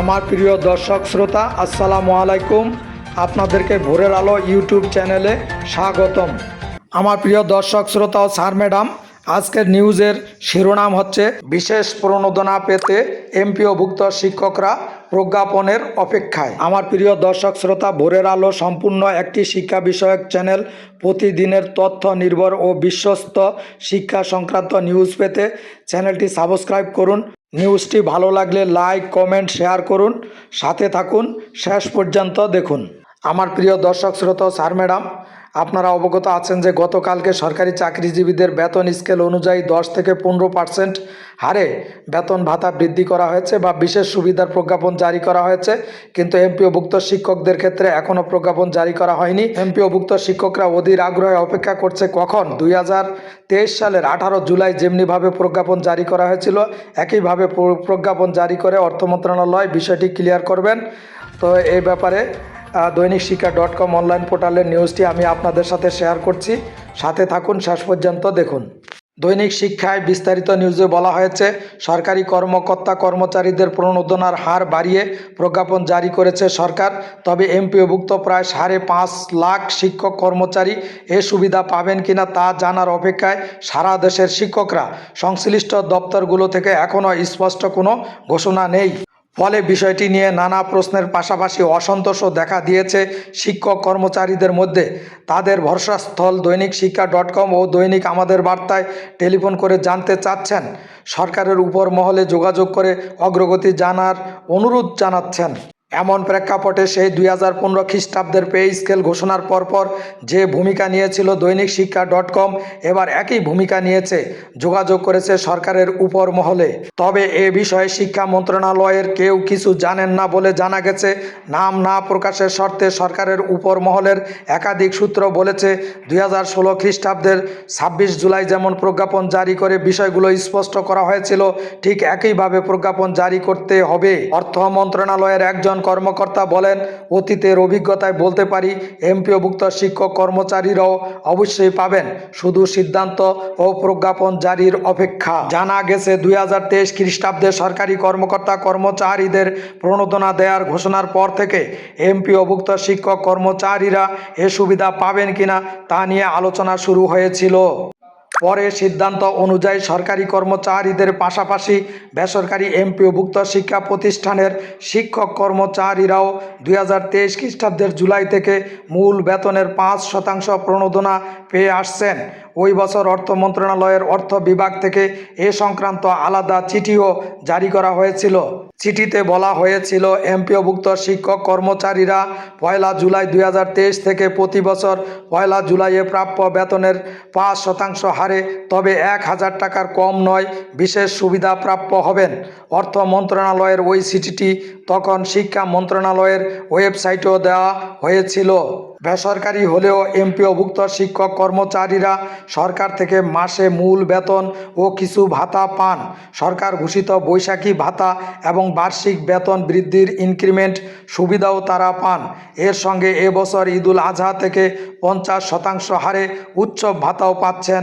আমার প্রিয় দর্শক শ্রোতা, আসসালামু আলাইকুম। আপনাদেরকে ভোরের আলো ইউটিউব চ্যানেলে স্বাগতম। আমার প্রিয় দর্শক শ্রোতা ও স্যার ম্যাডাম, আজকের নিউজের শিরোনাম হচ্ছে বিশেষ প্রণোদনা পেতে এমপিওভুক্ত শিক্ষকরা প্রজ্ঞাপনের অপেক্ষায়। আমার প্রিয় দর্শক শ্রোতা, ভোরের আলো সম্পূর্ণ একটি শিক্ষা বিষয়ক চ্যানেল, প্রতিদিনের তথ্য নির্ভর ও বিশ্বস্ত শিক্ষা সংক্রান্ত নিউজ পেতে চ্যানেলটি সাবস্ক্রাইব করুন। নিউজটি ভালো লাগলে লাইক, কমেন্ট, শেয়ার করুন। সাথে থাকুন। শেষ পর্যন্ত দেখুন। আমার প্রিয় দর্শক, শ্রোতা, স্যার, ম্যাডাম আপনারা অবগত আছেন যে গতকালকে সরকারি চাকরিজীবীদের বেতন স্কেল অনুযায়ী দশ থেকে পনেরো পার্সেন্ট হারে বেতন ভাতা বৃদ্ধি করা হয়েছে বা বিশেষ সুবিধার প্রজ্ঞাপন জারি করা হয়েছে। কিন্তু এমপিওভুক্ত শিক্ষকদের ক্ষেত্রে এখনও প্রজ্ঞাপন জারি করা হয়নি। এমপিওভুক্ত শিক্ষকরা অধীর আগ্রহে অপেক্ষা করছে কখন? দুই তেইশ সালের আঠারো জুলাই যেমনিভাবে প্রজ্ঞাপন জারি করা হয়েছিল, একইভাবে প্র- প্রজ্ঞাপন জারি করে অর্থ মন্ত্রণালয় বিষয়টি ক্লিয়ার করবেন। তো এই ব্যাপারে দৈনিক শিক্ষা ডট কম অনলাইন পোর্টালের নিউজটি আমি আপনাদের সাথে শেয়ার করছি। সাথে থাকুন, শেষ পর্যন্ত দেখুন। দৈনিক শিক্ষায় বিস্তারিত নিউজে বলা হয়েছে, সরকারি কর্মকর্তা কর্মচারীদের প্রণোদনার হার বাড়িয়ে প্রজ্ঞাপন জারি করেছে সরকার। তবে এমপিওভুক্ত প্রায় সাড়ে পাঁচ লাখ শিক্ষক কর্মচারী এ সুবিধা পাবেন কিনা তা জানার অপেক্ষায় সারা দেশের শিক্ষকরা। সংশ্লিষ্ট দপ্তরগুলো থেকে এখনও স্পষ্ট কোনো ঘোষণা নেই। ফলে বিষয়টি নিয়ে নানা প্রশ্নের পাশাপাশি অসন্তোষও দেখা দিয়েছে শিক্ষক কর্মচারীদের মধ্যে। তাদের ভরসাস্থল দৈনিক শিক্ষা ডট কম ও দৈনিক আমাদের বার্তায় টেলিফোন করে জানতে চাচ্ছেন। সরকারের উপর মহলে যোগাযোগ করে অগ্রগতি জানার অনুরোধ জানাচ্ছেন। এমন প্রেক্ষাপটে সেই দুই হাজার পনেরো খ্রিস্টাব্দের পে স্কেল ঘোষণার পরপর যে ভূমিকা নিয়েছিল দৈনিক শিক্ষা ডট কম, এবার একই ভূমিকা নিয়েছে, যোগাযোগ করেছে সরকারের উপর মহলে তবে এ বিষয়ে শিক্ষা মন্ত্রণালয়ের কেউ কিছু জানেন না বলে জানা গেছে। নাম না প্রকাশের শর্তে সরকারের উপর মহলের একাধিক সূত্র বলেছে, দুই হাজার ষোলো খ্রিস্টাব্দের ছাব্বিশ জুলাই যেমন প্রজ্ঞাপন জারি করে বিষয়গুলো স্পষ্ট করা হয়েছিল, ঠিক একইভাবে প্রজ্ঞাপন জারি করতে হবে। অর্থ মন্ত্রণালয়ের একজন কর্মকর্তা বলেন, অতীতের অভিজ্ঞতায় বলতে পারি, এমপিওভুক্ত শিক্ষক কর্মচারীরাও অবশ্যই পাবেন। শুধু সিদ্ধান্ত ও প্রজ্ঞাপন জারির অপেক্ষা। জানা গেছে, দুই হাজার তেইশ খ্রিস্টাব্দে সরকারি কর্মকর্তা কর্মচারীদের প্রণোদনা দেওয়ার ঘোষণার পর থেকে এমপিওভুক্ত শিক্ষক কর্মচারীরা এ সুবিধা পাবেন কিনা তা নিয়ে আলোচনা শুরু হয়েছিল। পরে সিদ্ধান্ত অনুযায়ী সরকারি কর্মচারীদের পাশাপাশি বেসরকারি এমপিওভুক্ত শিক্ষা প্রতিষ্ঠানের শিক্ষক কর্মচারীরাও দুই হাজার তেইশ খ্রিস্টাব্দের জুলাই থেকে মূল বেতনের পাঁচ শতাংশ প্রণোদনা পেয়ে আসছেন। ওই বছর অর্থ মন্ত্রণালয়ের অর্থ বিভাগ থেকে এ সংক্রান্ত আলাদা চিঠিও জারি করা হয়েছিল। চিঠিতে বলা হয়েছিল, এমপিওভুক্ত শিক্ষক কর্মচারীরা পয়লা জুলাই দু হাজার তেইশ থেকে প্রতি বছর পয়লা জুলাইয়ে প্রাপ্য বেতনের পাঁচ শতাংশ হারে, তবে এক হাজার টাকার কম নয়, বিশেষ সুবিধা প্রাপ্য হবেন। অর্থ মন্ত্রণালয়ের ওই চিঠিটি তখন শিক্ষা মন্ত্রণালয়ের ওয়েবসাইটেও দেওয়া হয়েছিল। বেসরকারি হলেও এমপিওভুক্ত শিক্ষক কর্মচারীরা সরকার থেকে মাসে মূল বেতন ও কিছু ভাতা পান। সরকার ঘোষিত বৈশাখী ভাতা এবং বার্ষিক বেতন বৃদ্ধির ইনক্রিমেন্ট সুবিধাও তারা পান। এর সঙ্গে এবছর ঈদুল আজহা থেকে পঞ্চাশ শতাংশ হারে উৎসব ভাতাও পাচ্ছেন